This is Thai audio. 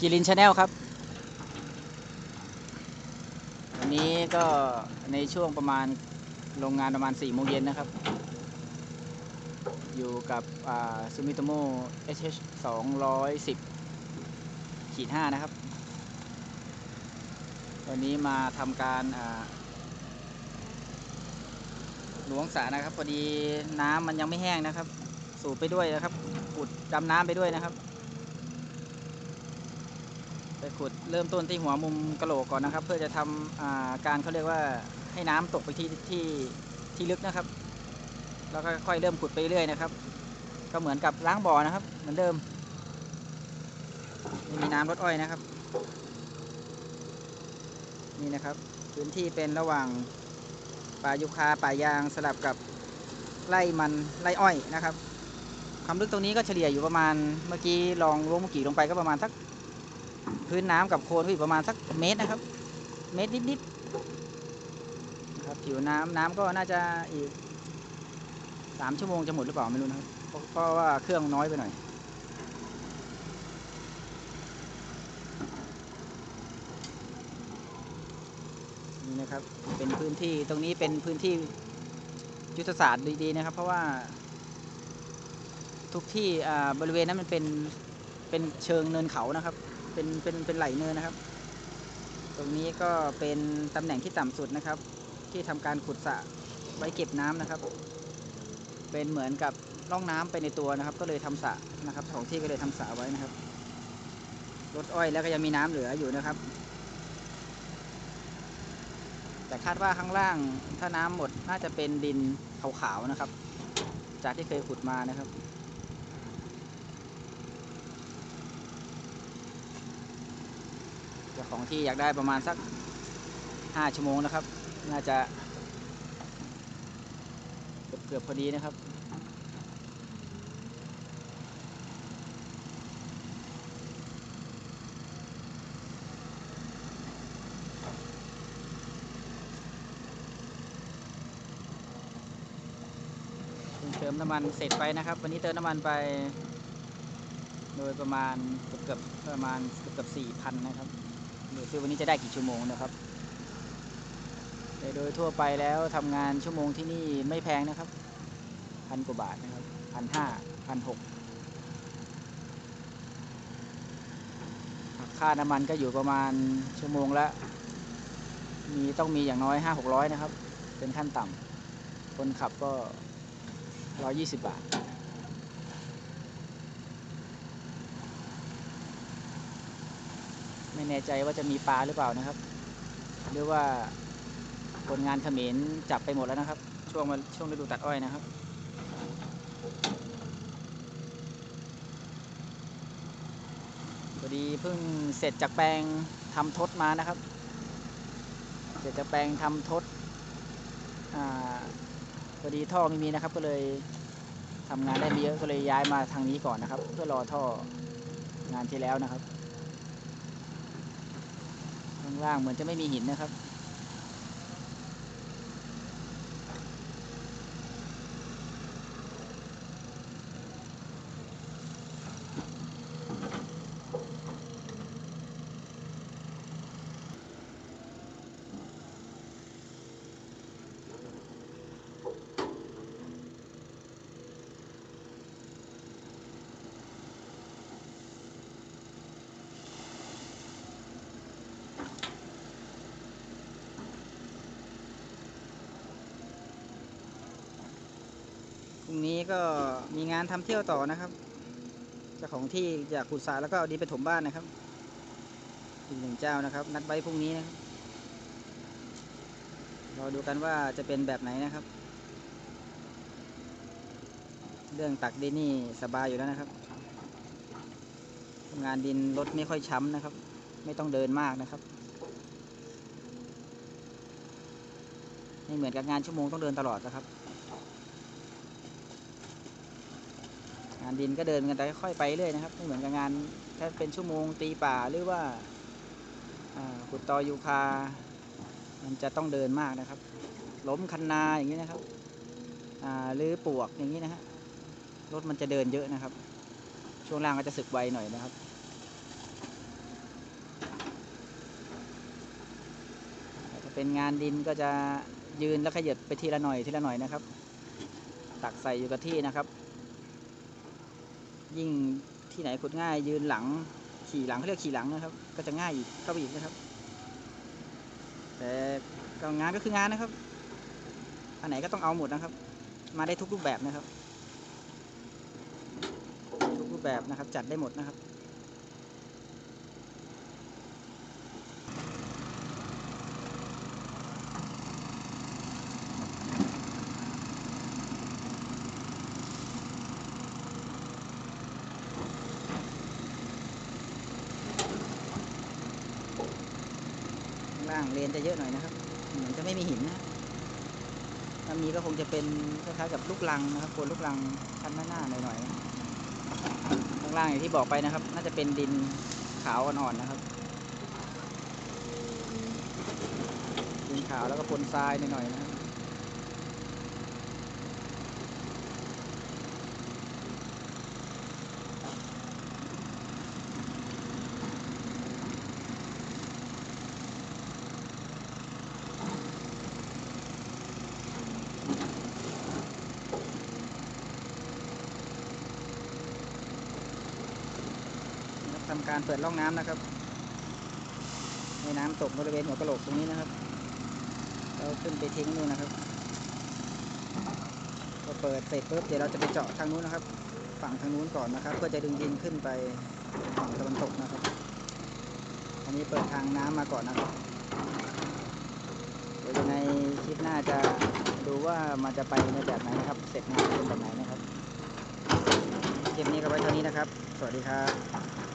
กิรินชาแนลครับ วันนี้ก็ในช่วงประมาณโรงงานประมาณ4โมงเย็นนะครับ อยู่กับซูมิโตโม SH 210ขีด5นะครับ วันนี้มาทำการหลวงสรนะครับพอดีน้ำมันยังไม่แห้งนะครับ สูบไปด้วยนะครับขุดดำน้ำไปด้วยนะครับ ไปขุดเริ่มต้นที่หัวมุมกะโหลกก่อนนะครับ เพื่อจะทำอ่าการเขาเรียกว่าให้น้ำตกไปที่ที่ที่ลึกนะครับ แล้วก็ค่อยเริ่มขุดไปเรื่อยนะครับ ก็เหมือนกับล้างบ่อนะครับ เหมือนเดิมม่มีน้ำรดอ้อยนะครับ นี่นะครับ พื้นที่เป็นระหว่างป่ายุคาป่ายางสลับกับไร่มันไร่อ้อยนะครับความลึกตรงนี้ก็เฉลี่ยอยู่ประมาณเมื่อกี้ลองล้วงมุกี่ลงไปก็ประมาณสัก พื้นน้ำกับโคลนก็อยู่ประมาณสักเมตรนะครับ เมตรนิดๆนะครับผิวน้ำน้ำก็น่าจะอีกสามชั่วโมงจะหมดหรือเปล่าไม่รู้นะครับเพราะเพราะว่าเครื่องน้อยไปหน่อยนี่นะครับเป็นพื้นที่ตรงนี้เป็นพื้นที่ยุทธศาสตร์ดีๆนะครับ เพราะว่า ทุกที่อ่าบริเวณนั้นมันเป็นเป็นเชิงเนินเขานะครับ เป็นเป็นเป็นไหลเนินนะครับ ตรงนี้ก็เป็นตำแหน่งที่ต่ำสุดนะครับ ที่ทำการขุดสระไว้เก็บน้ำนะครับ เป็นเหมือนกับร่องน้ำไปในตัวนะครับ ก็เลยทำสระนะครับของที่ก็เลยทำสระไว้นะครับรดอ้อยแล้วก็ยังมีน้ำเหลืออยู่นะครับ แต่คาดว่าข้างล่างถ้าน้ำหมดน่าจะเป็นดินขาวๆนะครับ จากที่เคยขุดมานะครับ เจ้าของที่อยากได้ประมาณสักห้าชั่วโมงนะครับ น่าจะเกือบเกือบพอดีนะครับเพิ่เติมน้ำมันเสร็จไปนะครับ วันนี้เติมน้ำมันไป โดยประมาณเกือบเกือบประมาณเกือบเกือบสี่พันนะครับ ดูซิวันนี้จะได้กี่ชั่วโมงนะครับแต่โดยทั่วไปแล้วทำงานชั่วโมงที่นี่ไม่แพงนะครับพันกว่าบาทนะครับพันห้าพันหกค่าน้ำมันก็อยู่ประมาณชั่วโมงละมีต้องมีอย่างน้อยห้าหกร้อยนะครับ เป็นขั้นต่ำคนขับก็ร้อยยี่สิบบาท ไม่ แน่ใจว่าจะมีปลาหรือเปล่านะครับ หรือว่าคนงานเขมรจับไปหมดแล้วนะครับ ช่วงวันช่วงฤดูตัดอ้อยนะครับพอดีเพิ่งเสร็จจากแปลงทำทดมานะครับ เสร็จจากแปลงทำทดอพอดีท่อไม่มีนะครับ ก็เลยทำงานได้ไม่เยอะก็เลยย้ายมาทางนี้ก่อนนะครับ เพื่อรอท่องานที่แล้วนะครับ ข้างล่างเหมือนจะไม่มีหินนะครับ พรุ่งนี้ก็มีงานทำเที่ยวต่อนะครับเจ้าของที่อยากขุดสระแล้วก็เอาดินไปถมบ้านนะครับอีกหนึ่งเจ้านะครับ นัดไว้พรุ่งนี้นะครับรอดูกันว่าจะเป็นแบบไหนนะครับ เรื่องตักดินนี่สบายอยู่แล้วนะครับงานดินรถไม่ค่อยช้ำนะครับ ไม่ต้องเดินมากนะครับไม่เหมือนกับงานชั่วโมงต้องเดินตลอดนะครับานดินก็เดินกันแต่ค่อยไปเรื่อยนะครับไม่เหมือนกับงานถ้าเป็นชั่วโมงตีป่าหรือว่าขุดตอยูคา มันจะต้องเดินมากนะครับ ล้มคันนาอย่างนี้นะครับหรือปวกอย่างนี้นะฮะรถมันจะเดินเยอะนะครับ ช่วงล่างก็จะสึกไวหน่อยนะครับถ้าเป็นงานดินก็จะยืนแล้วขยับไปทีละหน่อยทีละหน่อยนะครับ ตักใส่อยู่กับที่นะครับ ยิ่งที่ไหนขุดง่าย ยืนหลัง ขี่หลังเขาเรียกขี่หลังนะครับ ก็จะง่ายอีกเข้าไปอีกนะครับ แต่ก็งานก็คืองานนะครับอันไหนก็ต้องเอาหมดนะครับ มาได้ทุกรูปแบบนะครับ ทุกรูปแบบนะครับจัดได้หมดนะครับ ข้างล่งเลนจะเยอะหน่อยนะครับ เหมือนจะไม่มีหินนะถ้ามีก็คงจะเป็นคล้ายๆกับลูกลังนะครับโคนลูกลังชั้นหน้าๆหน่อยๆนะข้างล่างอย่างที่บอกไปนะครับ น่าจะเป็นดินขาวอ่อนๆนะครับ ดินขาวแล้วก็ปนทรายหน่อยๆนะครับ ทำการเปิดร่องน้ำนะครับให้น้ำตกบริเวณหัวกระโหลกตรงนี้นะครับแล้วขึ้นไปทิ้งนู่นนะครับพอเปิดเสร็จปุ๊บเดี๋ยวเราจะไปเจาะทางนู้นนะครับ ฝั่งทางนู้นก่อนนะครับ เพื่อจะดึงดินขึ้นไปฝั่งตะวันตกนะครับ อันนี้เปิดทางน้ำมาก่อนนะครับเดี๋ยวยังไงคลิปหน้าจะดูว่ามันจะไปในแบบไหนนะครับ เสร็จงานเป็นแบบไหนนะครับคลิปนี้ก็ไว้เท่านี้นะครับ สวัสดีครับ